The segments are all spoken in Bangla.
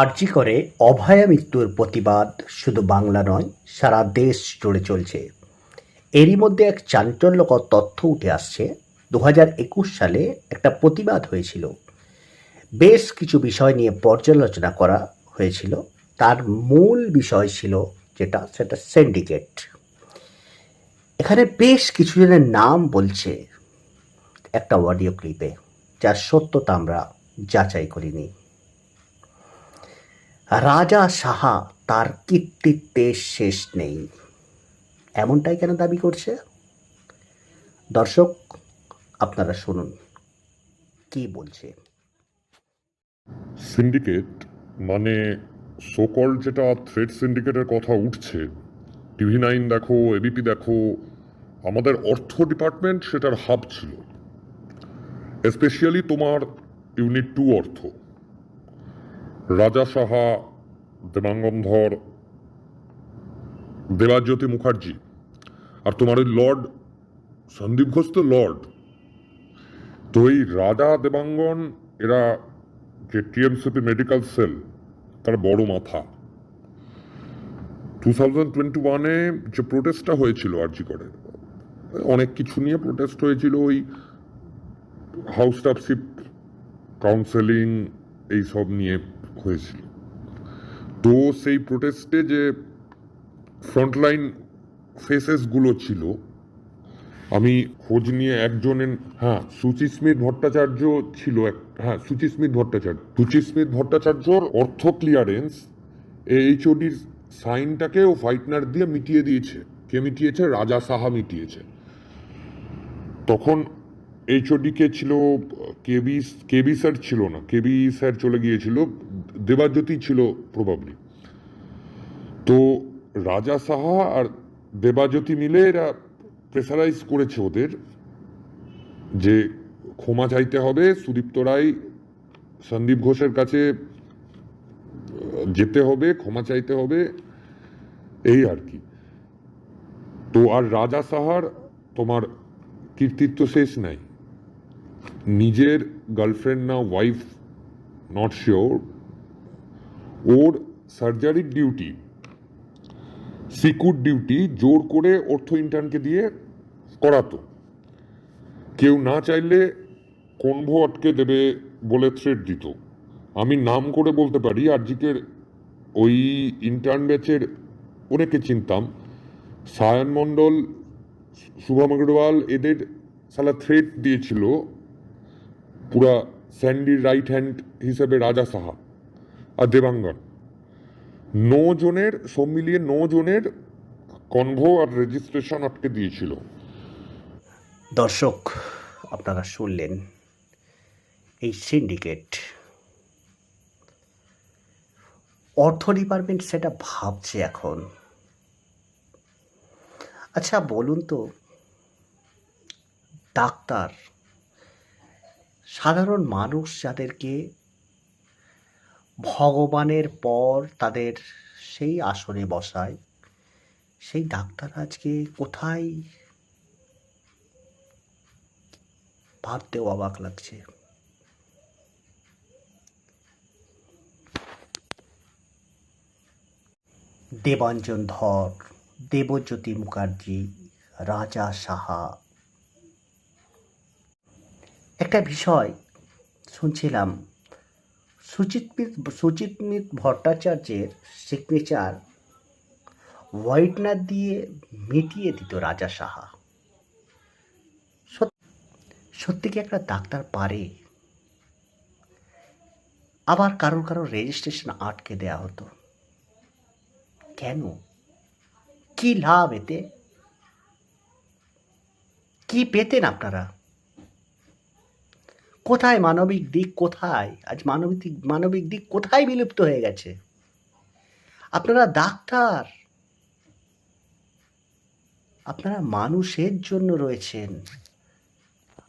আরজি করে অভয়া মৃত্যুর প্রতিবাদ শুধু বাংলা নয়, সারা দেশ জুড়ে চলছে। এরই মধ্যে এক চাঞ্চল্যকর তথ্য উঠে আসছে। দু সালে একটা প্রতিবাদ হয়েছিল। বেশ কিছু বিষয় নিয়ে পর্যালোচনা করা হয়েছিল। তার মূল বিষয় ছিল যেটা, সেটা সিন্ডিকেট এখানে বেশ কিছু জনের নাম বলছে একটা অডিও ক্লিপে, যার সত্যতা আমরা যাচাই করিনি। রাজা সাহা তার কীর্তিত্বের শেষ নেই। এমনটাই কেন দাবি করছে? দর্শক, আপনারা শুনুন, কি বলছে? সিন্ডিকেট মানে সোকল যেটা থ্রেড সিন্ডিকেটের কথা উঠছে। টিভি নাইন দেখো এবিপি দেখো, আমাদের অর্থ ডিপার্টমেন্ট সেটার হাব ছিল। স্পেশালি তোমার ইউনিট টু অর্থ। রাজা সাহা দেবাঙ্গমধর দেবাজ্যোতি মুখার্জি আর তোমার ওই লর্ড, সন্দীপ ঘোষ তো লর্ড। তো এই রাজা দেবাঙ্গন, এরা যে টিএমসিপি মেডিকেল সেল, তার বড় মাথা। টু থাউজেন্ড টোয়েন্টি ওয়ানে যে প্রোটেস্টটা হয়েছিল আরজি করে অনেক কিছু নিয়ে প্রোটেস্ট হয়েছিল, ওই হাউস স্টাফশিপ কাউন্সেলিং এইসব নিয়ে। হয়েছিল। তো সেই প্রোটেস্টে যে ফ্রন্টলাইন ফেসেসগুলো ছিল, আমি খোঁজ নিয়ে একজনের হ্যাঁ সুচি স্মিথ ভট্টাচার্য ছিল এক হ্যাঁ সুচি স্মিথ ভট্টাচার্য। সুচি স্মিথ ভট্টাচার্যর অর্থ ক্লিয়ারেন্স এইচওডির সাইনটাকে ও হোয়াইটনার দিয়ে মিটিয়ে দিয়েছে। কে মিটিয়েছে? রাজা সাহা মিটিয়েছে। তখন এইচওডি কে ছিল কেবি কেবি স্যার ছিল না কেবি স্যার চলে গিয়েছিল দেবাজ্যোতি ছিল প্রবাবলি তো রাজা সাহা আর দেবাজ্যোতি মিলে এরা প্রেসারাইজ করেছে ওদের যে ক্ষমা চাইতে হবে, সুদীপ্ত রায়, সন্দীপ ঘোষের কাছে যেতে হবে, ক্ষমা চাইতে হবে, এই আর কি। তো আর রাজা সাহার তোমার কীর্তিত্ব শেষ নাই। নিজের গার্লফ্রেন্ড না ওয়াইফ নট শিওর ওর সার্জারির ডিউটি সিকিউর ডিউটি জোর করে অর্থ ইন্টার্নকে দিয়ে করাতো। কেউ না চাইলে কনভো আটকে দেবে বলে থ্রেট দিত। আমি নাম করে বলতে পারি, আরজিকের ওই ইন্টার্ন ব্যাচের অনেকে চিনতাম। সায়ন মণ্ডল, শুভম অগ্রওয়াল এদের সালা থ্রেট দিয়েছিল। পুরা স্যান্ডির রাইট হ্যান্ড হিসেবে রাজা সাহা আর দেবাঙ্গন। ন জনের, সব মিলিয়ে ন জনের কনভো আর রেজিস্ট্রেশন আটকে দিয়েছিল। দর্শক, আপনারা শুনলেন এই সিন্ডিকেট। অর্থ ডিপার্টমেন্ট সেটা ভাবছে এখন। আচ্ছা বলুন তো, ডাক্তার সাধারণ মানুষ যাদেরকে ভগবানের পর তাদের সেই আসনে বসায়, সেই ডাক্তার আজকে কোথায়? ভাবতেও অবাক লাগছে। দেবাঞ্জন ধর, দেবজ্যোতি মুখার্জি, রাজা সাহা একটা বিষয় শুনছিলাম। সুচিতমিত সুচিতমিত ভট্টাচার্যের সিগনেচার হোয়াইটনার দিয়ে মিটিয়ে দিত রাজা সাহা। সত্যি কি একটা ডাক্তার পারে? আবার কারোর কারোর রেজিস্ট্রেশন আটকে দেয়া হতো। কেন? কি লাভ এতে? কি পেতেন আপনারা? কোথায় মানবিক দিক কোথায়? আজ মানবিক মানবিক দিক কোথায় বিলুপ্ত হয়ে গেছে? আপনারা ডাক্তার। আপনারা মানুষের জন্য রয়েছেন।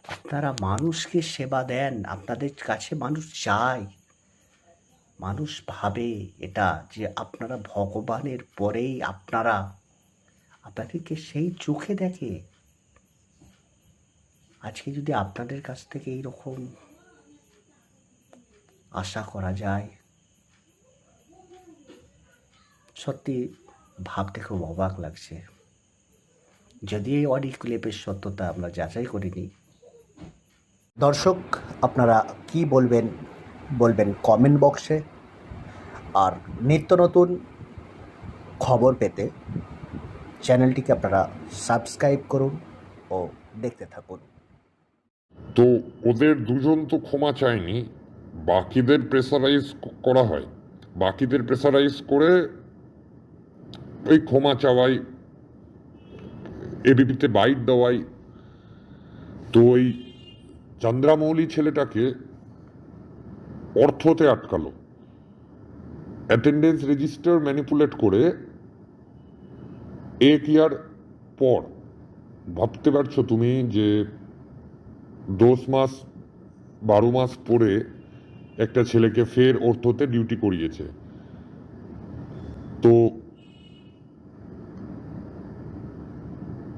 আপনারা মানুষকে সেবা দেন। আপনাদের কাছে মানুষ চায়। মানুষ ভাবে এটা যে আপনারা ভগবানের পরেই আপনারা। আপনাদেরকে সেই চোখে দেখে আজকে যদি আপনাদের কাছ থেকে এইরকম আশা করা যায়, সত্যি ভাবতে খুব অবাক লাগছে। যদি এই অডিও ক্লিপের সত্যতা আমরা যাচাই করিনি দর্শক, আপনারা কি বলবেন বলবেন কমেন্ট বক্সে আর নিত্য নতুন খবর পেতে চ্যানেলটিকে আপনারা সাবস্ক্রাইব করুন ও দেখতে থাকুন। তো ওদের দুজন তো ক্ষমা চায়নি, বাকিদের প্রেসারাইজ করা হয়। বাকিদের প্রেসারাইজ করে ওই ক্ষমা চাওয়াই এবিপিতে বাইট দেওয়াই। তো ওই চন্দ্রামৌলি ছেলেটাকে অর্থতে আটকালো। অ্যাটেন্ডেন্স রেজিস্টার ম্যানিপুলেট করে এক ইয়ার পর ভাবতে পারছ তুমি যে দশ মাস, বারো মাস পরে একটা ছেলেকে ফের অর্থতে ডিউটি করিয়েছে। তো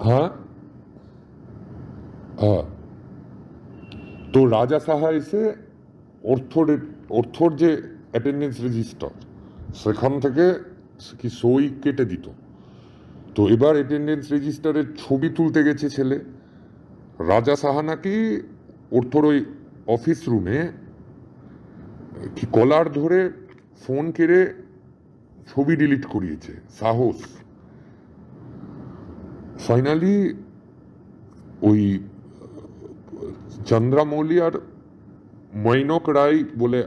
হ্যাঁ? হ্যাঁ। তো রাজা সাহা এসে অর্থর অর্থর যে অ্যাটেন্ডেন্স রেজিস্টার সেখান থেকে কি সই কেটে দিত। তো এবার অ্যাটেন্ডেন্স রেজিস্টারের ছবি তুলতে গেছে ছেলে। রাজা সাহা নাকি অর্থর ওই অফিস রুমে কলার ধরে ফোন কেড়ে ছবি ডিলিট করিয়েছে। সাহস। ফাইনালি ওই চন্দ্রামৌলি আর মৈনক রায় বলে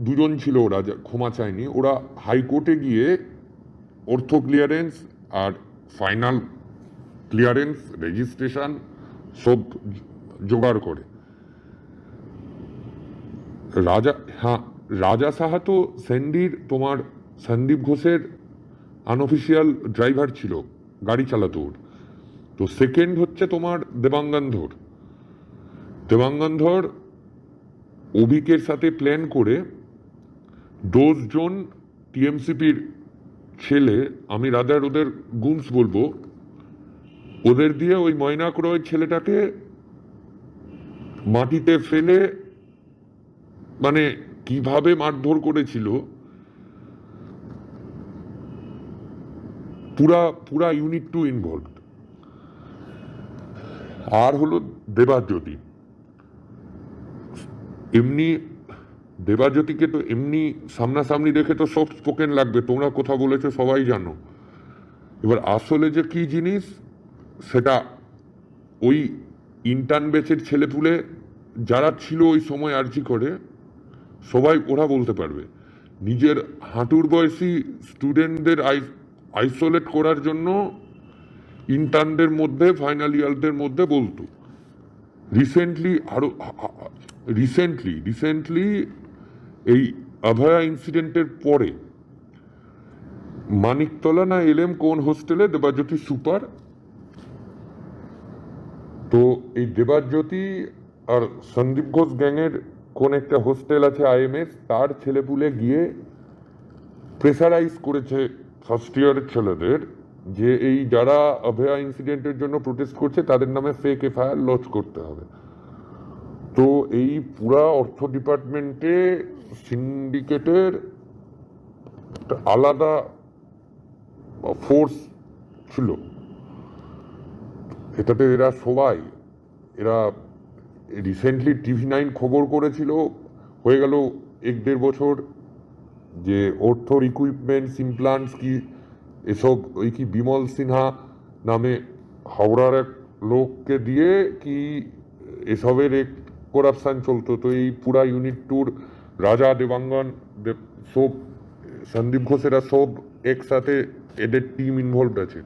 দুজন ছিল ওরা ক্ষমা চায়নি। ওরা হাইকোর্টে গিয়ে অর্থ ক্লিয়ারেন্স আর ফাইনাল ক্লিয়ারেন্স রেজিস্ট্রেশন সব জোগাড় করে। রাজা হ্যাঁ রাজা সাহা তো স্যান্ডির তোমার সন্দীপ ঘোষের আনঅফিসিয়াল ড্রাইভার ছিল, গাড়ি চালাতো ওর তো সেকেন্ড হচ্ছে তোমার দেবাঙ্গন ধর দেবাঙ্গন অভিকের সাথে প্ল্যান করে দশজন টিএমসিপির ছেলে, আমি রাজার ওদের গুমস বলব ওদের দিয়ে ওই ময়না রয় ছেলেটাকে মাটিতে ফেলে মানে কীভাবে মারধর করেছিল, পুরা পুরা ইউনিট টু ইনভলভ আর হলো দেবাজ্যোতি। এমনি, দেবাজ্যোতিকে তো এমনি সামনাসামনি দেখে তো সব স্পোকেন লাগবে, তোমরা কোথা বলেছ, সবাই জানো। এবার আসলে যে কি জিনিস সেটা ওই ইন্টার্ন ব্যাচের ছেলেপুলে যারা ছিল ওই সময় আর্জি করে, সবাই ওরা বলতে পারবে। নিজের হাঁটুর বয়সী স্টুডেন্টদের আইসোলেট করার জন্য ইন্টার্নদের মধ্যে ফাইনাল ইয়ারদের মধ্যে বলতো। রিসেন্টলি আরও রিসেন্টলি রিসেন্টলি এই অভয়া ইনসিডেন্টের পরে মানিকতলা না এলএম কোন হোস্টেলে দেবাজ্যোতি সুপার তো এই দেবাজ্যোতি আর সন্দীপ ঘোষ গ্যাংয়ের কোন একটা হোস্টেল আছে আইএমএস, তার ছেলেপুলে গিয়ে প্রেসারাইজ করেছে ফার্স্ট ইয়ারের ছেলেদের যে এই যারা অভয়া ইনসিডেন্টের জন্য প্রোটেস্ট করছে, তাদের নামে ফেক এফআইআর লঞ্চ করতে হবে। তো এই পুরা অর্থ ডিপার্টমেন্টে সিন্ডিকেটের আলাদা ফোর্স ছিল। এটাতে এরা সবাই, এরা রিসেন্টলি টিভি নাইন খবর করেছিল, হয়ে গেল এক দেড় বছর, যে অর্থর ইকুইপমেন্টস ইমপ্লান্টস কি, এসব ওই কি বিমল সিনহা নামে হাওড়ার এক লোককে দিয়ে কি এসবের এক করাপশান চলতো। তো এই পুরা ইউনিট টুর রাজা দেবাঙ্গন দেব সব, সন্দীপ ঘোষেরা সব একসাথে এদের টিম ইনভলভড আছে।